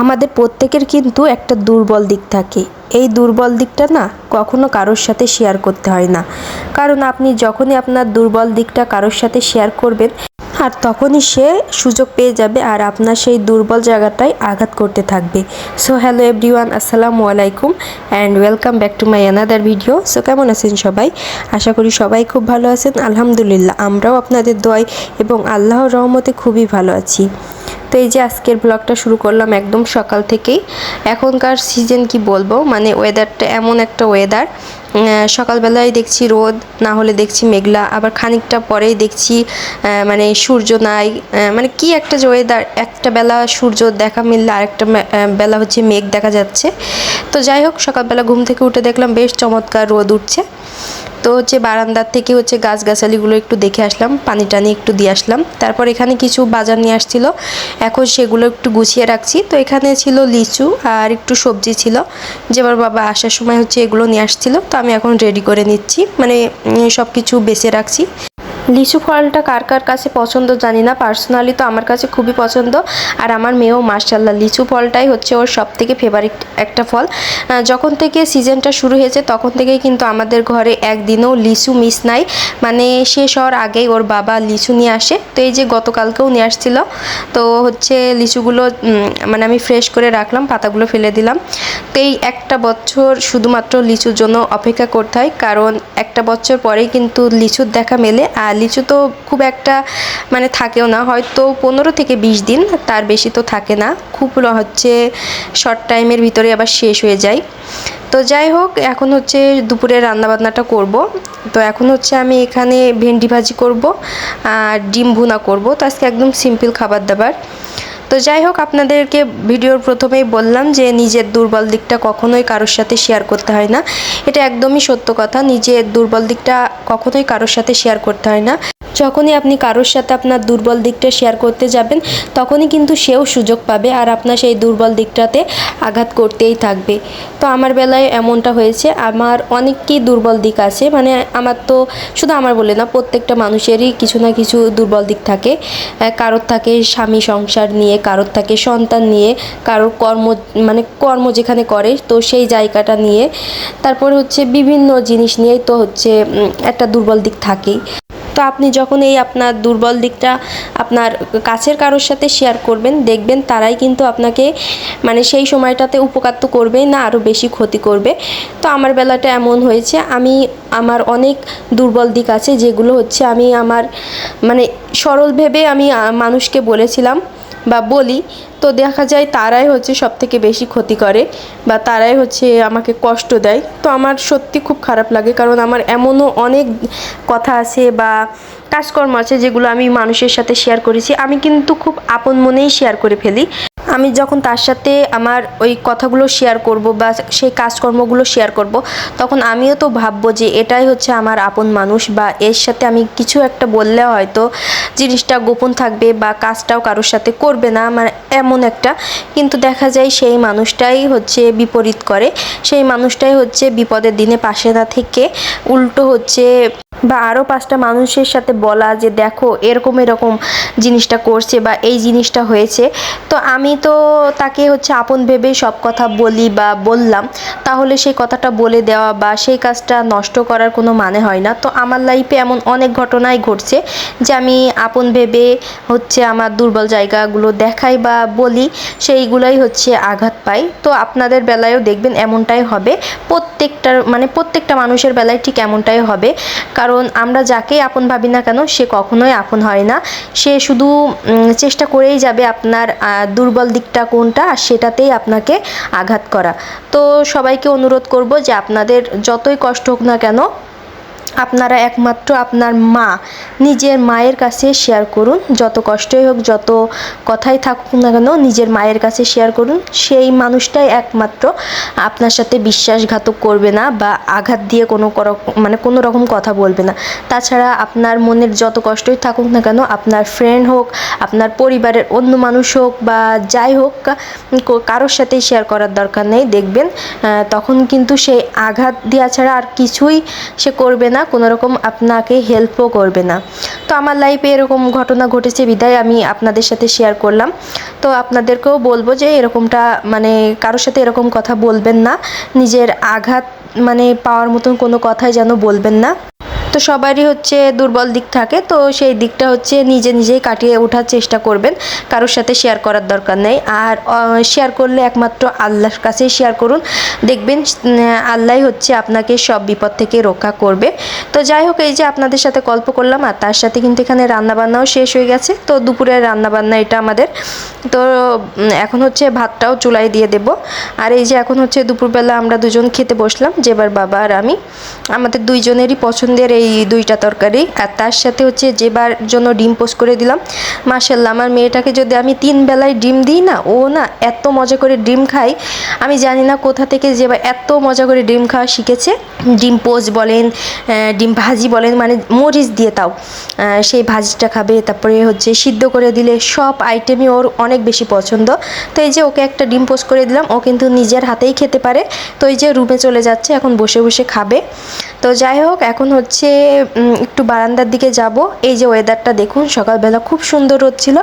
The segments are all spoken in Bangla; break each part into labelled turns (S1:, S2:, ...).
S1: আমাদের প্রত্যেকের কিন্তু একটা দুর্বল দিক থাকে। এই দুর্বল দিকটা না কখনো কারোর সাথে শেয়ার করতে হয় না। কারণ আপনি যখনই আপনার দুর্বল দিকটা কারোর সাথে শেয়ার করবেন, আর তখনই সে সুযোগ পেয়ে যাবে আর আপনার সেই দুর্বল জায়গাটায় আঘাত করতে থাকবে। সো হ্যালো এভরিওয়ান আসসালামু আলাইকুম and welcome back to my another video so কেমন আছেন সবাই? আশা করি সবাই খুব ভালো আছেন। আলহামদুলিল্লাহ, আমরাও আপনাদের দয় এবং আল্লাহর রহমতে খুবই ভালো আছি। তো এই যে আজকের ব্লগটা শুরু করলাম একদম সকাল থেকেই। এখনকার সিজন কি বলব? মানে ওয়েদারটা এমন একটা ওয়েদার সকালবেলায় দেখছি রোদ, না হলে দেখছি মেঘলা। আবার খানিকটা পরেই দেখছি মানে সূর্য নাই। মানে কি একটা যে ওয়েদার একটা বেলা সূর্য দেখা মিললে আরেকটা বেলা হচ্ছে মেঘ দেখা যাচ্ছে। তো যাই হোক, সকালবেলা ঘুম থেকে উঠে দেখলাম, বেশ চমৎকার রোদ উঠছে। তো হচ্ছে বারান্দার থেকে হচ্ছে গাছগাছালিগুলো একটু দেখে আসলাম, পানি টানি একটু দিয়ে আসলাম। তারপর এখানে কিছু বাজার নিয়ে আসছিল, এখন সেগুলো একটু গুছিয়ে রাখছি। তো এখানে ছিল লিচু আর একটু সবজি ছিল, যে আমার বাবা আসার সময় হচ্ছে এগুলো নিয়ে আসছিল। তো আমি এখন রেডি করে নিচ্ছি মানে সব কিছু বেছে রাখছি। লিচু ফলটা কার কার কাছে পছন্দ জানি না। পার্সোনালি তো আমার কাছে খুবই পছন্দ। আর আমার মেয়েও মার্শাল্লাহ লিচু ফলটাই হচ্ছে ওর সব থেকে ফেভারিট একটা ফল। যখন থেকে সিজনটা শুরু হয়েছে, তখন থেকেই কিন্তু আমাদের ঘরে একদিনও লিচু মিস নাই। মানে শেষ হওয়ার আগেই ওর বাবা লিচু নিয়ে আসে। তো এই যে গতকালকেও নিয়ে আসছিল। তো হচ্ছে লিচুগুলো মানে আমি ফ্রেশ করে রাখলাম, পাতাগুলো ফেলে দিলাম। তো এই একটা বছর শুধুমাত্র লিচুর জন্য অপেক্ষা করতে হয়। কারণ একটা বছর পরেই কিন্তু লিচুর দেখা মেলে। আর লিচু তো খুব একটা মানে থাকেও না। হয়তো পনেরো থেকে বিশ দিন তার বেশি তো থাকে না। খুব হচ্ছে শর্ট টাইমের ভিতরে আবার শেষ হয়ে যায়। তো যাই হোক, এখন হচ্ছে দুপুরে রান্নাবান্নাটা করব। তো এখন হচ্ছে আমি এখানে ভেন্ডি ভাজি করব আর ডিম ভুনা করব। তো আজকে একদম সিম্পল খাবার দাবার। তো যাই হোক, আপনাদেরকে ভিডিওর প্রথমেই বললাম যে নিজের দুর্বল দিকটা কখনোই কারোর সাথে শেয়ার করতে হয় না। এটা একদমই সত্য কথা, নিজের দুর্বল দিকটা কখনোই কারোর সাথে শেয়ার করতে হয় না। যখনই আপনি কারোর সাথে আপনার দুর্বল দিকটা শেয়ার করতে যাবেন, তখনই কিন্তু সেও সুযোগ পাবে আর আপনার সেই দুর্বল দিকটাতে আঘাত করতেই থাকবে। তো আমার বেলায় এমনটা হয়েছে, আমার অনেকই দুর্বল দিক আছে মানে আমার তো শুধু আমার বলে না, প্রত্যেকটা মানুষেরই কিছু না কিছু দুর্বল দিক থাকে। কারোর থাকে স্বামী সংসার নিয়ে, কারোর থাকে সন্তান নিয়ে, কারোর কর্ম মানে কর্ম যেখানে করে, তো সেই জায়গাটা নিয়ে। তারপর হচ্ছে বিভিন্ন জিনিস নিয়েই তো হচ্ছে একটা দুর্বল দিক থাকেই। তো আপনি যখন এই আপনার দুর্বল দিকটা আপনার কাছের কারোর সাথে শেয়ার করবেন, দেখবেন তারাই কিন্তু আপনাকে মানে সেই সময়টাতে উপকার তো করবেই না আরও বেশি ক্ষতি করবে। তো আমার বেলাটা এমন হয়েছে, আমি আমার অনেক দুর্বল দিক আছে যেগুলো হচ্ছে আমি আমার মানে সরল ভেবে আমি মানুষকে বলেছিলাম বা বলি, তো দেখা যায় তারাই হচ্ছে সব থেকে বেশি ক্ষতি করে বা তারাই হচ্ছে আমাকে কষ্ট দেয়। তো আমার সত্যি খুব খারাপ লাগে কারণ আমার এমনও অনেক কথা আছে বা কাজকর্ম আছে যেগুলো আমি মানুষের সাথে শেয়ার করেছি। আমি কিন্তু খুব আপন মনেই শেয়ার করে ফেলি। আমি যখন তার সাথে আমার ওই কথাগুলো শেয়ার করব বা সেই কাজকর্মগুলো শেয়ার করব, তখন আমিও তো ভাববো যে এটাই হচ্ছে আমার আপন মানুষ বা এর সাথে আমি কিছু একটা বললে হয়তো জিনিসটা গোপন থাকবে বা কাজটাও কারোর সাথে করবে না আমার এমন একটা। কিন্তু দেখা যায় সেই মানুষটাই হচ্ছে বিপরীত করে, সেই মানুষটাই হচ্ছে বিপদের দিনে পাশে না থেকে উল্টো হচ্ছে বা আরও পাঁচটা মানুষের সাথে বলা যে দেখো, এরকম এরকম জিনিসটা করছে বা এই জিনিসটা হয়েছে। তো আমি তো তাকে হচ্ছে আপন ভেবে সব কথা বলি বা বললাম। তাহলে সেই কথাটা বলে দেওয়া বা সেই কাজটা নষ্ট করার কোনো মানে হয় না। তো আমার লাইফে এমন অনেক ঘটনাই ঘটছে যে আমি আপন ভেবে হচ্ছে আমার দুর্বল জায়গাগুলো দেখাই বা বলি, সেইগুলোই হচ্ছে আঘাত পাই। তো আপনাদের বেলায়ও দেখবেন এমনটাই হবে। প্রত্যেকটার মানে প্রত্যেকটা মানুষের বেলায় ঠিক এমনটাই হবে। কারণ আমরা যাকেই আপন ভাবি না কেন, সে কখনোই আপন হয় না। সে শুধু চেষ্টা করেই যাবে আপনার দুর্বল দিকটা কোনটা, আর সেটাতেই আপনাকে আঘাত করা। তো সবাইকে অনুরোধ করব যে আপনাদের যতই কষ্ট হোক না কেন আপনারা একমাত্র আপনার মা, নিজের মায়ের কাছে শেয়ার করুন। যত কষ্টই হোক, যত কথাই থাকুক না কেন, নিজের মায়ের কাছে শেয়ার করুন। সেই মানুষটাই একমাত্র আপনার সাথে বিশ্বাসঘাতক করবে না বা আঘাত দিয়ে কোনো মানে কোনো রকম কথা বলবে না। তাছাড়া আপনার মনের যত কষ্টই থাকুক না কেন, আপনার ফ্রেন্ড হোক, আপনার পরিবারের অন্য মানুষ হোক বা যাই হোক কারোর সাথেই শেয়ার করার দরকার নেই। দেখবেন তখন কিন্তু সেই আঘাত দেওয়া ছাড়া আর কিছুই সে করবে না। কোনো রকম আপনাকে হেল্পও করবে না। তো আমার লাইফে এরকম ঘটনা ঘটেছে, বিদায় আমি আপনাদের সাথে শেয়ার করলাম। তো আপনাদেরকেও বলব যে এরকমটা মানে কারোর সাথে এরকম কথা বলবেন না। নিজের আঘাত মানে পাওয়ার মতন কোনো কথাই যেন বলবেন না। তো সবারই হচ্ছে দুর্বল দিক থাকে, তো সেই দিকটা হচ্ছে নিজে নিজেই কাটিয়ে ওঠার চেষ্টা করবেন। কারোর সাথে শেয়ার করার দরকার নেই। আর শেয়ার করলে একমাত্র আল্লাহর কাছেই শেয়ার করুন। দেখবেন আল্লাহ হচ্ছে আপনাকে সব বিপদ থেকে রক্ষা করবে। তো যাই হোক, এই যে আপনাদের সাথে গল্প করলাম, আর তার সাথে কিন্তু এখানে রান্নাবান্নাও শেষ হয়ে গেছে। তো দুপুরের রান্নাবান্না এটা আমাদের। তো এখন হচ্ছে ভাতটাও চুলায় দিয়ে দেব। আর এই যে এখন হচ্ছে দুপুরবেলা আমরা দুজন খেতে বসলাম, যেবার বাবা আর আমি। আমাদের দুইজনেরই পছন্দের এই দুইটা তরকারি। আর তার সাথে হচ্ছে যেবার জন্য ডিম পোস্ট করে দিলাম মাসাল্লাহ আমার মেয়েটাকে যদি আমি তিন বেলায় ডিম দিই না, ও না এত মজা করে ডিম খাই আমি জানি না কোথা থেকে যেবার এত মজা করে ডিম খাওয়া শিখেছে। ডিম পোস্ট বলেন ডিম ভাজি বলেন মানে মরিচ দিয়ে তাও সেই ভাজিটা খাবে, তারপরে হচ্ছে সিদ্ধ করে দিলে সব আইটেমই ওর অনেক বেশি পছন্দ। তো এই যে ওকে একটা ডিম পোস্ট করে দিলাম, ও কিন্তু নিজের হাতেই খেতে পারে। তো এই যে রুমে চলে যাচ্ছে, এখন বসে বসে খাবে। তো যাই হোক, এখন হচ্ছে একটু বারান্দার দিকে যাব। এই যে ওয়েদারটা দেখুন, সকালবেলা খুব সুন্দর হচ্ছিল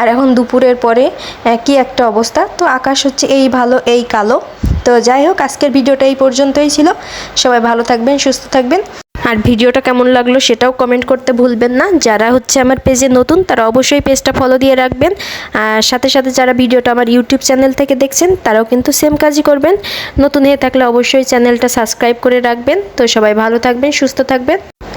S1: আর এখন দুপুরের পরে কি একটা অবস্থা? তো আকাশ হচ্ছে এই ভালো, এই কালো। তো যাই হোক, আজকের ভিডিওটা এই পর্যন্তই ছিল। সবাই ভালো থাকবেন, সুস্থ থাকবেন। আর ভিডিওটা কেমন লাগল সেটাও কমেন্ট করতে ভুলবেন না। যারা হচ্ছে আমার পেজে নতুন, তারা অবশ্যই পেজটা ফলো দিয়ে রাখবেন। আর সাথে সাথে যারা ভিডিওটা আমার ইউটিউব চ্যানেল থেকে দেখছেন, তারাও কিন্তু সেম কাজই করবেন। নতুন হয়ে থাকলে অবশ্যই চ্যানেলটা সাবস্ক্রাইব করে রাখবেন। তো সবাই ভালো থাকবেন, সুস্থ থাকবেন।